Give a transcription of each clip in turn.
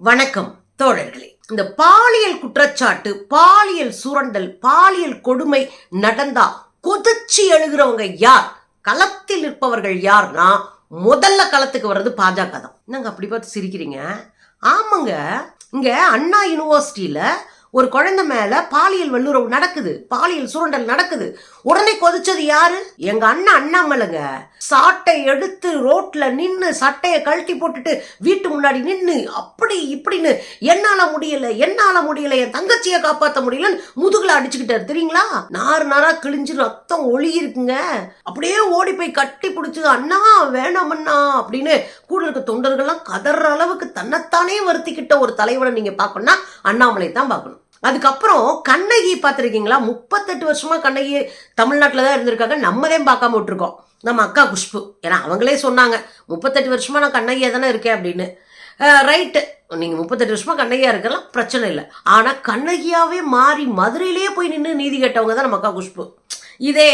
வணக்கம் தோழர்களே. இந்த பாலியல் குற்றச்சாட்டு பாலியல் சுரண்டல் பாலியல் கொடுமை நடந்தா கொதிச்சு எழுகிறவங்க யார்? களத்தில் இருப்பவர்கள் யார்னா முதல்ல களத்துக்கு வர்றது பாஜக தான். நாங்க அப்படி பார்த்து சிரிக்கிறீங்க? ஆமாங்க. இங்க அண்ணா யூனிவர்சிட்டியில ஒரு குழந்தை மேல பாலியல் வல்லுறவு நடக்குது பாலியல் சுரண்டல் நடக்குது. உடனே கொதிச்சது யாரு? எங்க அண்ணன் அண்ணாமலைங்க. சாட்டை எடுத்து ரோட்ல நின்னு சட்டையை கழட்டி போட்டுட்டு வீட்டு முன்னாடி நின்னு அப்படி இப்படின்னு என்னால முடியல என்னால முடியல என் தங்கச்சியை காப்பாத்த முடியலன்னு முதுகுல அடிச்சுக்கிட்டாரு. தெரியுங்களா? நார் நாரா கிழிஞ்சு ரத்தம் ஒளி இருக்குங்க அப்படியே ஓடி போய் கட்டி பிடிச்சு அண்ணா வேணாமண்ணா அப்படின்னு கூட இருக்க தொண்டர்கள்லாம் கதற அளவுக்கு தன்னைத்தானே வருத்திக்கிட்ட ஒரு தலைவனை நீங்க பார்க்கணும்னா அண்ணாமலை தான் பார்க்கணும். அதுக்கப்புறம் கண்ணகி பார்த்துருக்கீங்களா? முப்பத்தெட்டு வருஷமா கண்ணகி தமிழ்நாட்டில் தான் இருந்திருக்காங்க. நம்மதே பார்க்காம விட்டுருக்கோம். நம்ம அக்கா குஷ்பு. ஏன்னா அவங்களே சொன்னாங்க முப்பத்தெட்டு வருஷமா நான் கண்ணகியாக தானே இருக்கேன் அப்படின்னு. ரைட்டு. நீங்கள் முப்பத்தெட்டு வருஷமாக கண்ணகியாக இருக்கலாம் பிரச்சனை இல்லை. ஆனால் கண்ணகியாகவே மாறி மதுரையிலேயே போய் நின்று நீதி கேட்டவங்க தான் நம்ம அக்கா குஷ்பு. இதே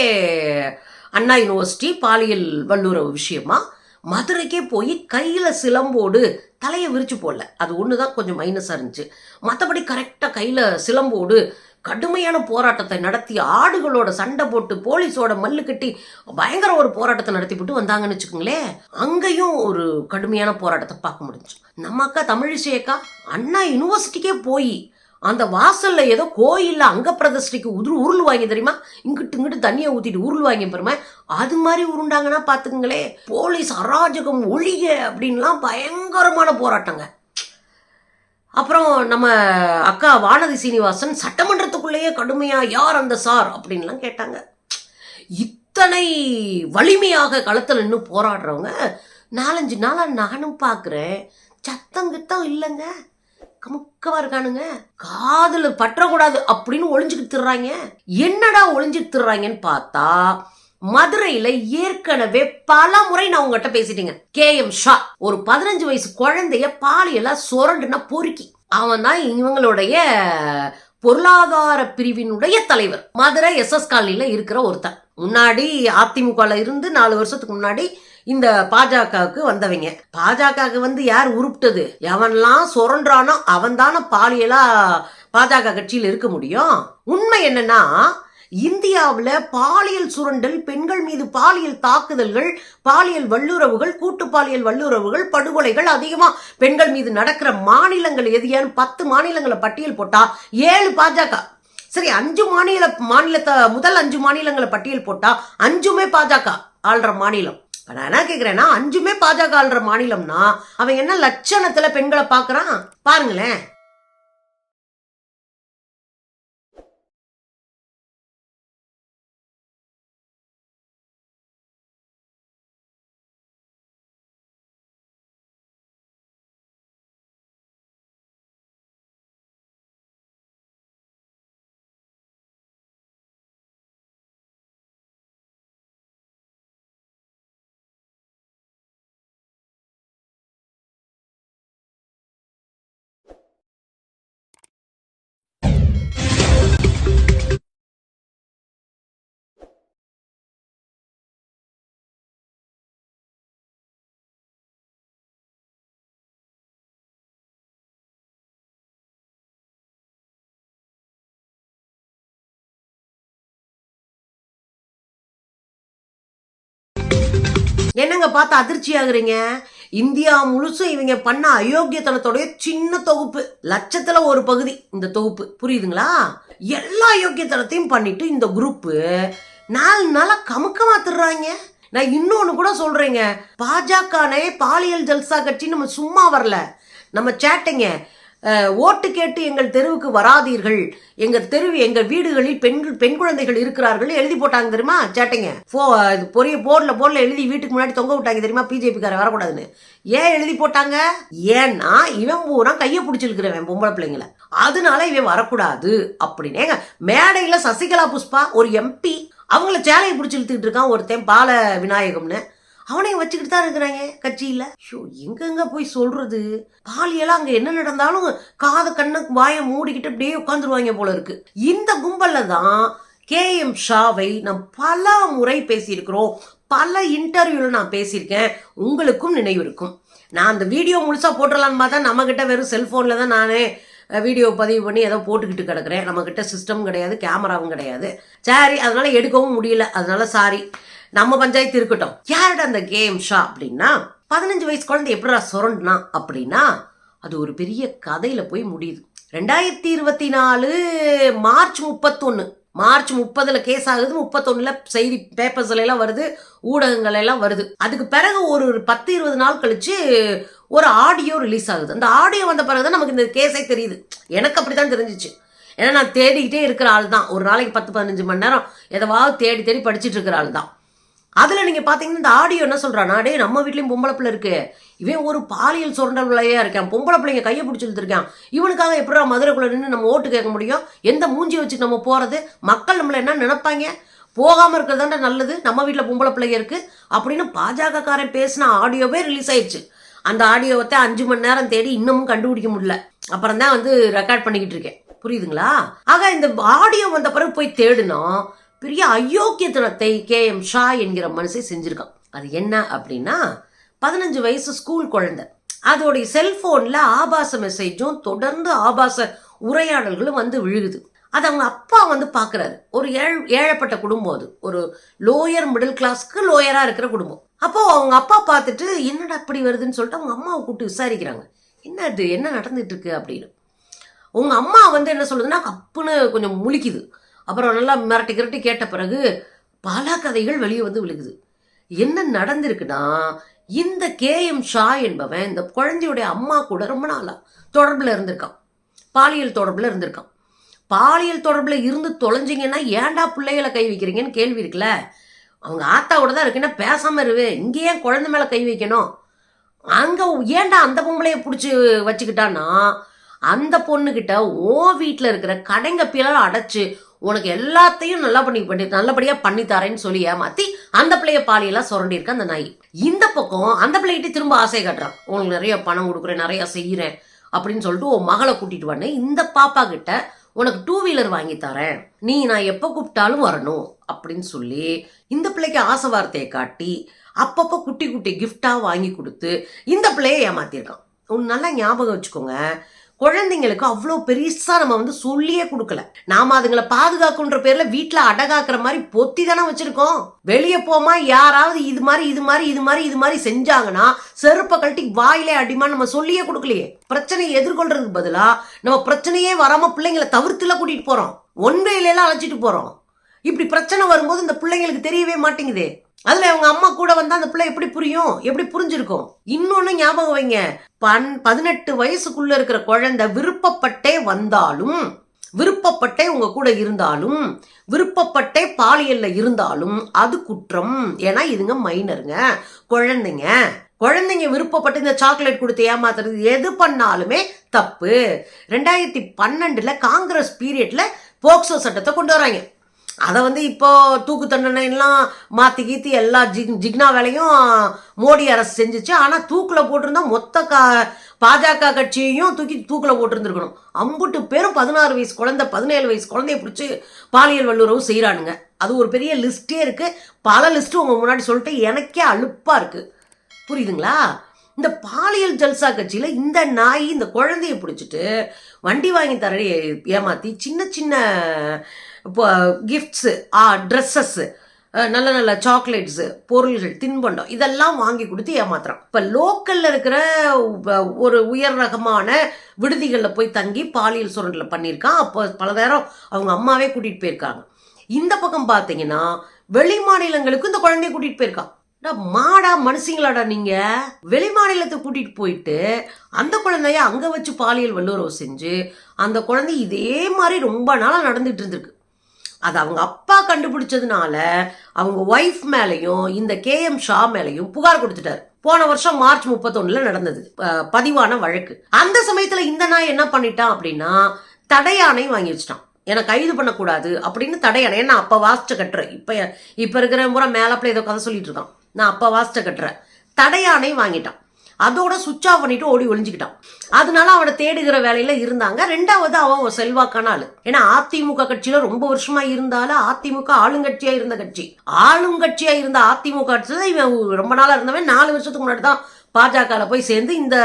அண்ணா யூனிவர்சிட்டி பாலியல் வல்லுறவு விஷயமா மதுரைக்கே போய் கையில் சிலம்போடு தலையை விரிச்சு போடல. அது ஒன்று தான் கொஞ்சம் மைனஸாக இருந்துச்சு. மற்றபடி கரெக்டாக கையில் சிலம்போடு கடுமையான போராட்டத்தை நடத்தி ஆடுகளோட சண்டை போட்டு போலீஸோட மல்லு கட்டி பயங்கர ஒரு போராட்டத்தை நடத்தி போட்டு வந்தாங்கன்னு வச்சுக்கோங்களேன் அங்கேயும் ஒரு கடுமையான போராட்டத்தை பார்க்க முடிஞ்சு. நம்ம அக்கா தமிழிசை அக்கா அண்ணா யூனிவர்சிட்டிக்கே போய் அந்த வாசல்ல ஏதோ கோயில்ல அங்க பிரதிஷ்டைக்கு உரு உருள் வாங்கி தெரியுமா? இங்கிட்டு இங்கிட்டு தண்ணியை ஊத்திட்டு உருள் வாங்கி பெருமை. அது மாதிரி உருண்டாங்கன்னா பாத்துக்கங்களே போலீஸ் அராஜகம் ஒழிக அப்படின்லாம் பயங்கரமான போராட்டங்க. அப்புறம் நம்ம அக்கா வானதி சீனிவாசன் சட்டமன்றத்துக்குள்ளேயே கடுமையா யார் அந்த சார் அப்படின்லாம் கேட்டாங்க. இத்தனை வலிமையாக களத்தில் நின்று போராடுறவங்க நாலஞ்சு நாளாக நானும் பார்க்குறேன் சத்தம் கித்தம் இல்லைங்க. கமுக்கமா இருக்கானுங்க. காதுல பற்றக்கூடாது அப்படின்னு ஒளிஞ்சுக்கிட்டு திருறாங்க. என்னடா ஒளிஞ்சுட்டு திருறாங்கன்னு பார்த்தா மதுரையில ஏற்கனவே பல முறை நான் உங்ககிட்ட பேசிட்டேங்க. கே. எம். ஷா ஒரு பதினஞ்சு வயசு குழந்தைய பாலியெல்லாம் சுரண்டுனா பொறுக்கி. அவன் தான் இவங்களுடைய பொருளாதார பிரிவினுடைய தலைவர். மதுரை எஸ் எஸ் காலனில இருக்கிற ஒருத்தன். முன்னாடி அதிமுகல இருந்து நாலு வருஷத்துக்கு முன்னாடி இந்த பாஜகவுக்கு வந்தவங்க. பாஜகவுக்கு வந்து யார் உருப்பிட்டது? எவன்லாம் சுரண்டானோ அவன் தானே பாலியலா பாஜக கட்சியில் இருக்க முடியும். உண்மை என்னன்னா இந்தியாவில் பாலியல் சுரண்டல் பெண்கள் மீது பாலியல் தாக்குதல்கள் பாலியல் வல்லுறவுகள் கூட்டு பாலியல் வல்லுறவுகள் படுகொலைகள் அதிகமா பெண்கள் மீது நடக்கிற மாநிலங்கள் எதையான்னு பத்து மாநிலங்களை பட்டியல் போட்டா ஏழு பாஜக. சரி அஞ்சு மாநில மாநிலத்தை முதல் அஞ்சு மாநிலங்களை பட்டியல் போட்டா அஞ்சுமே பாஜக ஆள்ற மாநிலம். நான் என்ன கேட்குறேன்னா அஞ்சுமே பாஜக ஆள்ற மாநிலம்னா அவன் என்ன லட்சணத்துல பெண்களை பார்க்குறான்? பாருங்களேன். என்னங்க பார்த்து அதிர்ச்சி ஆகுறீங்க? இந்தியா முழுசும் இவங்க பண்ண அயோக்கியத்தனத்தோடைய சின்ன தொகுப்பு. லட்சத்துல ஒரு பகுதி இந்த தொகுப்பு. புரியுதுங்களா? எல்லா அயோக்கியத்தனத்தையும் பண்ணிட்டு இந்த குரூப்பு நாலு நாளா கமுக்க மாத்துறாங்க. நான் இன்னொன்னு கூட சொல்றேங்க. பாஜகனே பாலியல் ஜல்சா கட்சி நம்ம சும்மா வரல. நம்ம சேட்டைங்க ஓட்டு கேட்டு எங்கள் தெருவுக்கு வராதீர்கள். எங்கள் தெருவு எங்கள் வீடுகளில் பெண்கள் பெண் குழந்தைகள் இருக்கிறார்கள். எழுதி போட்டாங்க தெரியுமா? சேட்டைங்க. போ இது பொரிய போர்டில் போர்டில் எழுதி வீட்டுக்கு முன்னாடி தொங்க விட்டாங்க தெரியுமா? பிஜேபிக்கார வரக்கூடாதுன்னு. ஏன் எழுதி போட்டாங்க? ஏன்னா இவன் பூரா கையை பிடிச்சிருக்கிறவன் பொம்பளை பிள்ளைங்கள. அதனால இவன் வரக்கூடாது அப்படின்னேங்க மேடையில் சசிகலா புஷ்பா ஒரு எம்பி. அவங்கள சேலையை பிடிச்சி இழுத்துக்கிட்டு இருக்கான் ஒருத்தன் பால விநாயகம்னு அவனையும் வச்சுக்கிட்டு தான் இருக்கிறாங்க கட்சியில். ஷோ எங்கெங்க போய் சொல்றது? பாலியெல்லாம் அங்கே என்ன நடந்தாலும் காது கண்ணு வாயை மூடிக்கிட்டு அப்படியே உட்காந்துருவாங்க போல இருக்கு. இந்த கும்பலில் தான் கே. எம். ஷாவை நான் பல முறை பேசியிருக்கிறோம். பல இன்டர்வியூவில் நான் பேசியிருக்கேன். உங்களுக்கும் நினைவு இருக்கும். நான் அந்த வீடியோ முழுசா போட்டுடலான்னு பார்த்தா நம்மக்கிட்ட வெறும் செல்ஃபோனில் தான் நானே வீடியோ பதிவு பண்ணி ஏதோ போட்டுக்கிட்டு கிடக்குறேன். நம்மக்கிட்ட சிஸ்டம் கிடையாது கேமராவும் கிடையாது. சரி அதனால் எடுக்கவும் முடியல. அதனால் சாரி நம்ம பஞ்சாயத்து இருக்கட்டும். யாரோட அந்த கேம் ஷா அப்படின்னா பதினஞ்சு வயசு குழந்தை எப்படிடா சுரண்டுனா அப்படின்னா அது ஒரு பெரிய கதையில போய் முடியுது. ரெண்டாயிரத்தி இருபத்தி நாலு மார்ச் முப்பத்தொன்னு. மார்ச் முப்பதுல கேஸ் ஆகுது முப்பத்தொன்னுல செய்தி பேப்பர்ஸ்ல எல்லாம் வருது ஊடகங்கள் எல்லாம் வருது. அதுக்கு பிறகு ஒரு ஒரு பத்து இருபது நாள் கழிச்சு ஒரு ஆடியோ ரிலீஸ் ஆகுது. அந்த ஆடியோ வந்த பிறகு தான் நமக்கு இந்த கேஸே தெரியுது. எனக்கு அப்படிதான் தெரிஞ்சிச்சு. ஏன்னா நான் தேடிக்கிட்டே இருக்கிற ஆள் தான் ஒரு நாளைக்கு பத்து பதினஞ்சு மணி நேரம் எதவாவது தேடி தேடி படிச்சுட்டு இருக்கிற ஆள் தான் அதில் நீங்கள் பார்த்தீங்கன்னா இந்த ஆடியோ என்ன சொல்கிறான் டே நம்ம வீட்லேயும் பொம்பளை பிள்ளை இருக்குது இவன் ஒரு பாலியல் சுரண்டல் பிள்ளையாக இருக்கான். பொம்பளை பிள்ளைங்க கையை பிடிச்சி இழுத்துருக்கான். இவனுக்காக எப்படா மதுரைக்குள்ளே நின்று நம்ம ஓட்டு கேட்க முடியும்? எந்த மூஞ்சி வச்சு நம்ம போகிறது மக்கள் நம்மளை என்ன நினைப்பாங்க? போகாமல் இருக்கிறது நல்லது. நம்ம வீட்டில் பொம்பளை பிள்ளைங்க இருக்குது அப்படின்னு பாஜகக்காரன் பேசின ஆடியோவே ரிலீஸ் ஆயிடுச்சு. அந்த ஆடியோவை அஞ்சு மணி நேரம் தேடி இன்னமும் கண்டுபிடிக்க முடியல. அப்புறம் தான் வந்து ரெக்கார்ட் பண்ணிக்கிட்டு இருக்கேன். புரியுதுங்களா? ஆக இந்த ஆடியோ வந்த பிறகு போய் தேடினோம் பெரிய அயோக்கியத்தனத்தை கே எம் ஷா என்கிற மனுஷன் செஞ்சுருக்கான். அது என்ன அப்படின்னா பதினஞ்சு வயசு ஸ்கூல் குழந்தை. அதோடைய செல்ஃபோனில் ஆபாச மெசேஜும் தொடர்ந்து ஆபாச உரையாடல்களும் வந்து விழுகுது. அது அவங்க அப்பா வந்து பார்க்குறாரு ஒரு ஏழ் ஏழப்பட்ட குடும்பம் அது. ஒரு லோயர் மிடில் கிளாஸ்க்கு லோயராக இருக்கிற குடும்பம். அப்போது அவங்க அப்பா பார்த்துட்டு என்னடா அப்படி வருதுன்னு சொல்லிட்டு அவங்க அம்மாவை கூப்பிட்டு விசாரிக்கிறாங்க. என்ன இது? என்ன நடந்துட்டு இருக்கு? அப்படின்னு. உங்கள் அம்மா வந்து என்ன சொல்லுதுன்னா கப்புன்னு கொஞ்சம் முழிக்குது. அப்புறம் நல்லா மிரட்டி கிரட்டி கேட்ட பிறகு பல கதைகள் வெளியே வந்து விழுகுது. என்ன நடந்திருக்குன்னா இந்த கே எம் ஷா என்பவன் இந்த குழந்தையுடைய அம்மா கூட ரொம்ப நாளாக தொடர்பில் இருந்திருக்கான். பாலியல் தொடர்பில் இருந்திருக்கான். பாலியல் தொடர்பில் இருந்து தொலைஞ்சிங்கன்னா ஏன்டா பிள்ளைகளை கை வைக்கிறீங்கன்னு கேள்வி இருக்குல்ல? அவங்க ஆத்தாவோட தான் இருக்குன்னா பேசாமல் இருவே. இங்கே ஏன் குழந்தை மேலே கை வைக்கணும்? அங்கே ஏன்டா அந்த பொம்பளைய பிடிச்சி வச்சுக்கிட்டான்னா அந்த பொண்ணுக்கிட்ட ஓ வீட்டில் இருக்கிற கடைங்க பிள்ளை அடைச்சு உனக்கு எல்லாத்தையும் நல்லா பண்ணி பண்ணி நல்லபடியாக பண்ணித்தாரேன்னு சொல்லி ஏமாத்தி அந்த பிள்ளைய பாலியெல்லாம் சுரண்டியிருக்க அந்த நாய். இந்த பக்கம் அந்த பிள்ளைகிட்ட திரும்ப ஆசை காட்டுறான். உனக்கு நிறைய பணம் கொடுக்குறேன் நிறைய செய்கிறேன் அப்படின்னு சொல்லிட்டு உன் மகளை கூட்டிட்டு வந்து இந்த பாப்பா கிட்ட உனக்கு டூ வீலர் வாங்கி தரேன். நீ நான் எப்போ கூப்பிட்டாலும் வரணும் அப்படின்னு சொல்லி இந்த பிள்ளைக்கு ஆசை வார்த்தையை காட்டி அப்பப்போ குட்டி குட்டி கிஃப்டாக வாங்கி கொடுத்து இந்த பிள்ளைய ஏமாத்திருக்கான் உன் நல்லா ஞாபகம் வச்சுக்கோங்க குழந்தைங்களுக்கு அவ்வளோ பெருசா நம்ம வந்து சொல்லியே கொடுக்கல. நாம அதுங்களை பாதுகாக்குன்ற பேர்ல வீட்டில் அடகாக்குற மாதிரி பொத்தி தானே வச்சிருக்கோம். வெளியே போமா யாராவது இது மாதிரி இது மாதிரி இது மாதிரி இது மாதிரி செஞ்சாங்கன்னா செருப்பை கழட்டி வாயிலே அடிமா நம்ம சொல்லியே கொடுக்கலையே. பிரச்சனையை எதிர்கொள்றதுக்கு பதிலா நம்ம பிரச்சனையே வராம பிள்ளைங்களை தவிர்த்துல கூட்டிட்டு போறோம். ஒன்றையில அழைச்சிட்டு போறோம். இப்படி பிரச்சனை வரும்போது இந்த பிள்ளைங்களுக்கு தெரியவே மாட்டேங்குதே. அதுல அவங்க அம்மா கூட வந்தா அந்த பிள்ளை எப்படி புரியும்? எப்படி புரிஞ்சிருக்கும்? இன்னொன்னு ஞாபகம் வைங்க. பன் பதினெட்டு வயசுக்குள்ள இருக்கிற குழந்தை விருப்பப்பட்டே வந்தாலும் விருப்பப்பட்டே உங்க கூட இருந்தாலும் விருப்பப்பட்டே பாலியல்ல இருந்தாலும் அது குற்றம். ஏன்னா இதுங்க மைனருங்க குழந்தைங்க. குழந்தைங்க விருப்பப்பட்டு இந்த சாக்லேட் கொடுத்து ஏமாத்துறது எது பண்ணாலுமே தப்பு. ரெண்டாயிரத்தி பன்னெண்டுல காங்கிரஸ் பீரியட்ல போக்சோ சட்டத்தை கொண்டு வராங்க. அதை வந்து இப்போ தூக்கு தண்டனைலாம் மாற்றி கீத்தி எல்லா ஜிக் ஜிக்னா வேலையும் மோடி அரசு செஞ்சுச்சு. ஆனால் தூக்கில் போட்டிருந்தா மொத்த கா பாஜக கட்சியையும் தூக்கி தூக்கில் போட்டிருந்துருக்கணும். அம்புட்டு பேரும் பதினாறு வயசு குழந்தை பதினேழு வயசு குழந்தைய பிடிச்சி பாலியல் வல்லுறவு செய்கிறானுங்க அது ஒரு பெரிய லிஸ்ட்டே இருக்குது பல லிஸ்ட்டு உங்கள் முன்னாடி சொல்லிட்டு எனக்கே அலுப்பாக இருக்குது புரியுதுங்களா? இந்த பாலியல் ஜல்சா கட்சியில் இந்த நாய் இந்த குழந்தைய பிடிச்சிட்டு வண்டி வாங்கி தர ஏமாற்றி சின்ன சின்ன கிஃப்ட்ஸு ஆ ட்ரெஸ்ஸஸ்ஸு நல்ல நல்ல சாக்லேட்ஸு பொருள்கள் தின்பண்டம் இதெல்லாம் வாங்கி கொடுத்து ஏமாத்துறான். இப்போ லோக்கலில் இருக்கிற ஒரு உயர் ரகமான விடுதிகளில் போய் தங்கி பாலியல் சுரண்டில் பண்ணியிருக்கான். அப்போ பல நேரம் அவங்க அம்மாவே கூட்டிகிட்டு போயிருக்காங்க. இந்த பக்கம் பார்த்தீங்கன்னா வெளி மாநிலங்களுக்கு இந்த குழந்தைய கூட்டிகிட்டு போயிருக்கான். மாடா மனுஷங்களாடா நீங்க? வெளி மாநிலத்தை கூட்டிட்டு போயிட்டு அந்த குழந்தைய அங்க வச்சு பாலியல் வல்லுறவு செஞ்சு அந்த குழந்தை இதே மாதிரி ரொம்ப நாளாக நடந்துட்டு இருந்திருக்கு. அது அவங்க அப்பா கண்டுபிடிச்சதுனால அவங்க ஒய்ஃப் மேலேயும் இந்த கேஎம் ஷா மேலேயும் புகார் கொடுத்துட்டாரு. போன வருஷம் மார்ச் முப்பத்தொன்னுல நடந்தது. பதிவான வழக்கு. அந்த சமயத்துல இந்த நாய் என்ன பண்ணிட்டான் அப்படின்னா தடையானை வாங்கி வச்சிட்டான். என்னை கைது பண்ணக்கூடாது அப்படின்னு தடையானை ஏன்னா அப்ப வாசிச்ச கட்டுறேன். இப்ப இப்ப இருக்கிற முறை மேலப்பில் ஏதோ கதை சொல்லிட்டு இருக்கான். நான் அப்ப வாசிச்ச கட்டுறேன். தடையானை வாங்கிட்டான். அதோட சுவிட்ச் ஆஃப் பண்ணிட்டு ஓடி ஒளிஞ்சுக்கிட்டான். அதனால அவனை தேடுகிற வேலையில இருந்தாங்க. ரெண்டாவது அவன் ஒரு செல்வாக்கான ஆளு. ஏன்னா அதிமுக கட்சியில ரொம்ப வருஷமா இருந்தாலும் அதிமுக ஆளுங்கட்சியா இருந்த கட்சி. ஆளுங்கட்சியா இருந்த அதிமுக கட்சியில இவன் ரொம்ப நாளா இருந்தவன். நாலு வருஷத்துக்கு முன்னாடி தான் பாஜகவில் போய் சேர்ந்து இந்த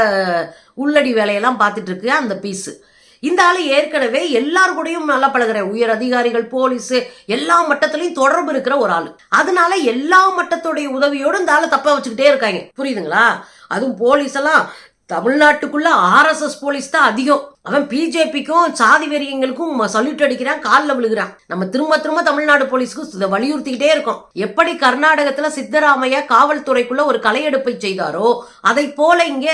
உள்ளடி வேலையெல்லாம் பார்த்துட்டு இருக்கு. அந்த பீஸு இந்த ஆள் ஏற்கனவே எல்லார் கூடயும் நல்லா பழகிற. உயர் அதிகாரிகள் போலீஸ் எல்லா மட்டத்திலையும் தொடர்பு இருக்கிற ஒரு ஆள். அதனால எல்லா மட்டத்துடைய உதவியோடு இந்த ஆளை தப்பா வச்சுக்கிட்டே இருக்காங்க. புரியுதுங்களா? அதுவும் போலீஸ் எல்லாம் தமிழ்நாட்டுக்குள்ள ஆர்எஸ்எஸ் போலீஸ் தான் அதிகம். அவன் பிஜேபிக்கும் சாதி வெறியங்களுக்கும் சல்யூட் அடிக்கிறான் காலில் விழுகிறான். நம்ம திரும்ப திரும்ப தமிழ்நாடு போலீஸ்க்கு இதை வலியுறுத்திக்கிட்டே இருக்கோம். எப்படி கர்நாடகத்துல சித்தராமையா காவல்துறைக்குள்ள ஒரு கலையெடுப்பை செய்தாரோ அதை போல இங்க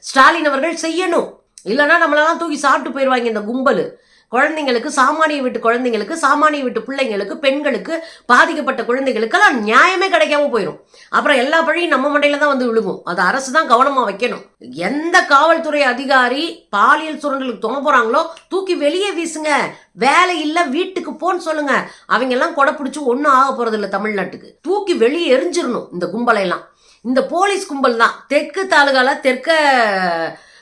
ஸ்டாலின் அவர்கள் செய்யணும். இல்லைன்னா நம்மளெல்லாம் தூக்கி சாப்பிட்டு போயிடுவாங்க இந்த கும்பல். குழந்தைங்களுக்கு சாமானிய வீட்டு குழந்தைங்களுக்கு சாமானிய வீட்டு பிள்ளைங்களுக்கு பெண்களுக்கு பாதிக்கப்பட்ட குழந்தைகளுக்கெல்லாம் நியாயமே கிடைக்காம போயிடும் அப்புறம் எல்லா பழியும் நம்ம மண்டையில தான் வந்து விழுகும். அது அரசு தான் கவனமாக வைக்கணும். எந்த காவல்துறை அதிகாரி பாலியல் சுரண்டலுக்கு துணை போகிறாங்களோ தூக்கி வெளியே வீசுங்க. வேலை இல்லை வீட்டுக்கு போன்னு சொல்லுங்க. அவங்க எல்லாம் கொடை பிடிச்சி ஒன்றும் ஆக போகிறது இல்லை தமிழ்நாட்டுக்கு. தூக்கி வெளியே எரிஞ்சிடணும் இந்த கும்பலையெல்லாம். இந்த போலீஸ் கும்பல் தான். தெற்கு தாலுகால தெற்க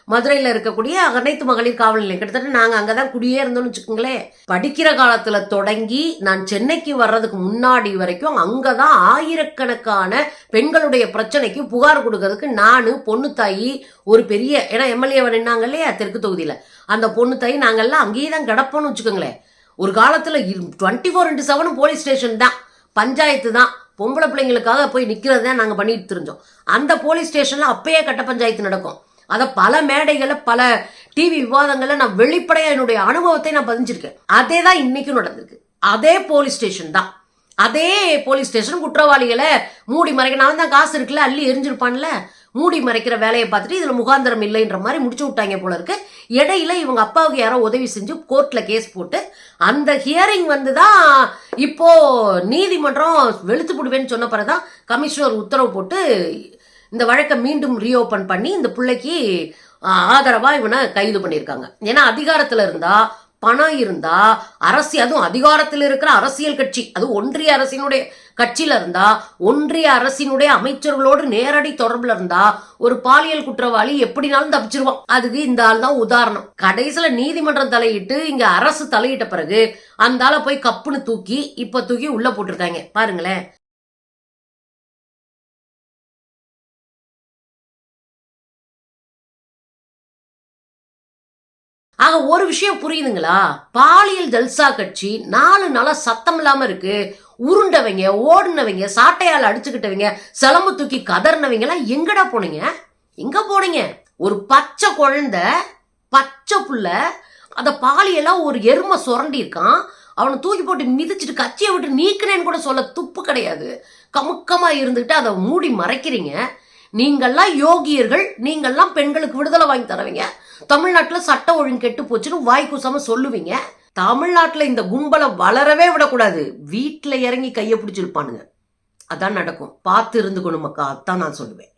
மதுரையில் இருக்கக்கூடிய அனைத்து மகளிர் காவல் நிலையம். கிட்டத்தட்ட நாங்கள் அங்கே தான் குடியே இருந்தோம்னு வச்சுக்கோங்களேன். படிக்கிற காலத்தில் தொடங்கி நான் சென்னைக்கு வர்றதுக்கு முன்னாடி வரைக்கும் அங்கே தான் ஆயிரக்கணக்கான பெண்களுடைய பிரச்சனைக்கு புகார் கொடுக்கறதுக்கு நான் பொண்ணு தாயி ஒரு பெரிய ஏன்னா எம்எல்ஏ நின்னாங்க இல்லையா தெற்கு தொகுதியில். அந்த பொண்ணு தாயி நாங்கள்லாம் அங்கேயே தான் கிடப்போம்னு வச்சுக்கோங்களேன். ஒரு காலத்தில் டுவெண்ட்டி ஃபோர் இன்ட்டு செவனும் போலீஸ் ஸ்டேஷன் தான். பஞ்சாயத்து தான். பொம்பளை பிள்ளைங்களுக்காக போய் நிற்கிறது தான் நாங்கள் பண்ணிட்டு தெரிஞ்சோம் அந்த போலீஸ் ஸ்டேஷனில் அப்பயே கட்ட பஞ்சாயத்து நடக்கும். அதை பல மேடைகளில் பல டிவி விவாதங்களில் நான் வெளிப்படையாக என்னுடைய அனுபவத்தை நான் பதிஞ்சிருக்கேன். அதே தான் இன்னைக்கும் நடந்திருக்கு. அதே போலீஸ் ஸ்டேஷன் தான். அதே போலீஸ் ஸ்டேஷன் குற்றவாளிகளை மூடி மறைக்க நான் தான் காசு இருக்குல்ல அள்ளி எரிஞ்சிருப்பான்ல மூடி மறைக்கிற வேலையை பார்த்துட்டு இதில் முகாந்திரம் இல்லைன்ற மாதிரி முடிச்சு விட்டாங்க போல இருக்கு. இடையில இவங்க அப்பாவுக்கு யாரோ உதவி செஞ்சு கோர்ட்டில் கேஸ் போட்டு அந்த ஹியரிங் வந்து தான் இப்போ நீதிமன்றம் வெளுத்து போடுவேன்னு சொன்ன பிறகுதான் கமிஷனர் உத்தரவு போட்டு இந்த வழக்கை மீண்டும் ரீஓபன் பண்ணி இந்த பிள்ளைக்கு ஆதரவாக இவனை கைது பண்ணியிருக்காங்க. ஏன்னா அதிகாரத்தில் இருந்தா பணம் இருந்தா அரசு அதுவும் அதிகாரத்தில் இருக்கிற அரசியல் கட்சி அது ஒன்றிய அரசினுடைய கட்சியில இருந்தா ஒன்றிய அரசினுடைய அமைச்சர்களோடு நேரடி தொடர்புல இருந்தா ஒரு பாலியல் குற்றவாளி எப்படினாலும் தப்பிச்சிருவான். அதுக்கு இந்த ஆள் தான் உதாரணம். கடைசியில நீதிமன்றம் தலையிட்டு இங்க அரசு தலையிட்ட பிறகு அந்த ஆளை போய் கப்புன்னு தூக்கி இப்ப தூக்கி உள்ள போட்டிருக்காங்க. பாருங்களேன். ஆக ஒரு விஷயம் புரியுதுங்களா? பாலியல் ஜல்சா கட்சி நாலு நாளா சத்தம் இல்லாம இருக்கு. உருண்டவங்க ஓடுனவங்க சாட்டையால் அடிச்சுக்கிட்டவங்க சிலம்பு தூக்கி கதறினவங்க எல்லாம் எங்கடா போனீங்க? எங்க போனீங்க? ஒரு பச்சை குழந்தை பச்சை புள்ள அந்த பாலியெல்லாம் ஒரு எருமை சுரண்டி இருக்கான் அவனை தூக்கி போட்டு மிதிச்சிட்டு கச்சியை விட்டு நீக்கினேன்னு கூட சொல்ல துப்பு கிடையாது. கமுக்கமாக இருந்துக்கிட்டு அதை மூடி மறைக்கிறீங்க. நீங்கள்லாம் யோகியர்கள் நீங்கள்லாம் பெண்களுக்கு விடுதலை வாங்கி தரவீங்க. தமிழ்நாட்டில் சட்டம் ஒழுங்கு கெட்டு போச்சுன்னு வாய் கூசாம சொல்லுவீங்க. தமிழ்நாட்டில் இந்த கும்பலை வளரவே விடக்கூடாது. வீட்டில் இறங்கி கையை பிடிச்சிருப்பானுங்க. அதான் நடக்கும். பார்த்து இருந்துக்கணும் மக்கா அதான் நான் சொல்லுவேன்.